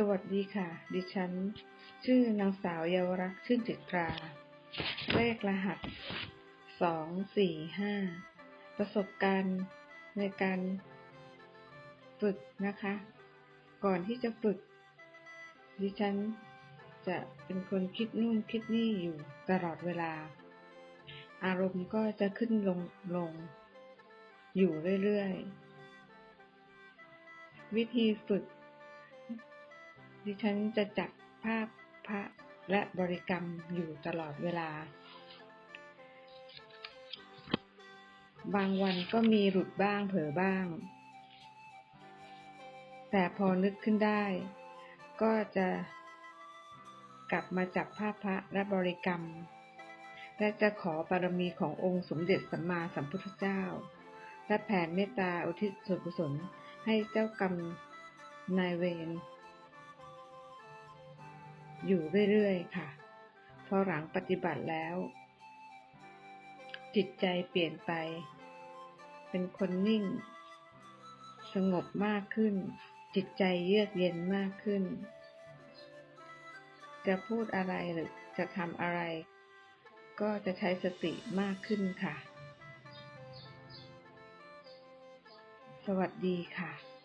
สวัสดีค่ะ ดิฉัน ชื่อนางสาวเยาวรักษ์ชื่นจิตรา เลขรหัส สองสี่ห้า ประสบการณ์ในการฝึกนะคะ ก่อนที่จะฝึก ดิฉันจะเป็นคนคิดนู่นคิดนี่อยู่ตลอดเวลา อารมณ์ก็จะขึ้นลงลง อยู่เรื่อยๆ วิธีฝึก ดิฉันจะจับภาพพระและบริกรรมอยู่ตลอดเวลา บางวันก็มีหลุดบ้างเผลอบ้าง แต่พอนึกขึ้นได้ ก็จะกลับมาจับภาพพระและบริกรรม และจะขอบารมีขององค์สมเด็จสัมมาสัมพุทธเจ้า และแผ่เมตตาอุทิศส่วนกุศลให้เจ้ากรรมนายเวร อยู่เรื่อยๆค่ะ พอหลังปฏิบัติแล้ว จิตใจเปลี่ยนไป เป็นคนนิ่ง สงบมากขึ้น จิตใจเยือกเย็นมากขึ้น จะพูดอะไรหรือจะทำอะไร ก็จะใช้สติมากขึ้นค่ะ สวัสดีค่ะ